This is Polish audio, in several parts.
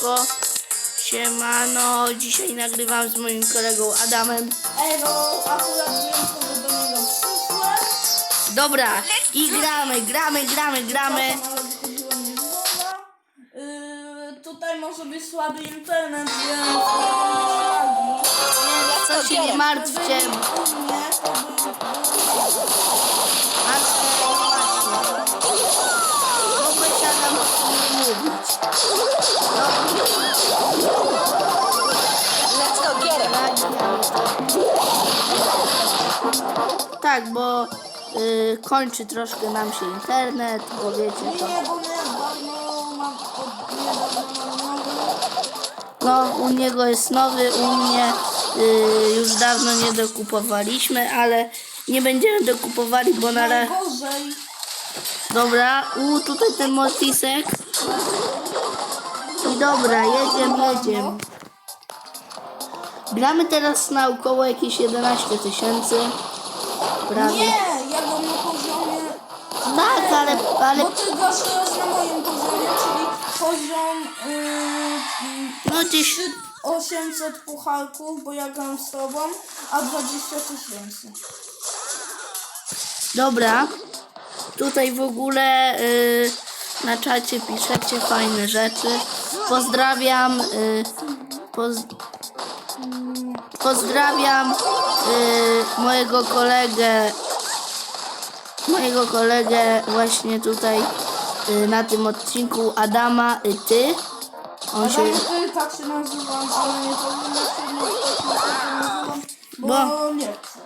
Siemaneczko. Siemano. Dzisiaj nagrywam z moim kolegą Adamem. Ej, no akurat wiem, do niego. Dobra, i gramy, gramy, gramy, gramy. Yy, tutaj może być słaby internet, więc... yy, Co się nie martwcie. Mnie, to. Let's go get him. Tak, bo y, kończy troszkę nam się internet, bo wiecie to. nie, bo niedawno mam... Od, niedawno mam nowy... No, u niego jest nowy, u mnie y, już dawno nie dokupowaliśmy, ale nie będziemy dokupowali, bo na razie... Najgorzej. Dobra, u tutaj ten mortisek. I dobra, jedziemy, jedziemy. Gramy teraz na około jakieś 11 tysięcy. Prawie. Nie, ja go na poziomie... Tak, ale, ale Bo ty grasz teraz na moim poziomie, czyli poziom... Yy, no gdzieś 800 pucharków, bo ja gram z tobą, a 20 tysięcy. Dobra. Tutaj w ogóle y, na czacie piszecie fajne rzeczy. Pozdrawiam. Y, poz, pozdrawiam y, mojego kolegę. Mojego kolegę właśnie tutaj y, na tym odcinku Adama y, ty. On się. Ty tak się nazywam, ale nie powinno tak się nazywam, bo, Bo- nie chcę.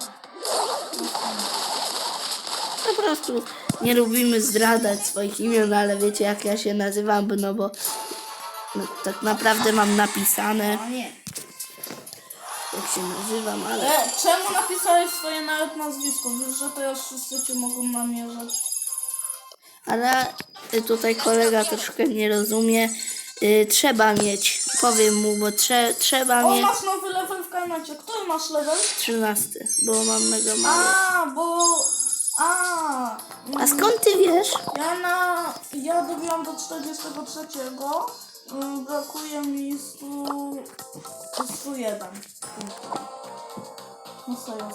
Po prostu nie lubimy zdradzać swoich imion, ale wiecie jak ja się nazywam, no bo no, tak naprawdę mam napisane A nie. jak się nazywam, ale E, czemu napisałeś swoje nawet nazwisko? Wiesz, że teraz wszyscy cię mogą namierzać. ale tutaj kolega troszkę nie rozumie. Y, trzeba mieć, powiem mu, bo trze, trzeba O, mieć masz nowy level w kajmacie. Który masz level? 13, bo mam mega mało. A, bo... A, A skąd ty wiesz? Ja na... Ja dobiłam do 43. ym, Brakuje mi 100... 101. punktów. No serio,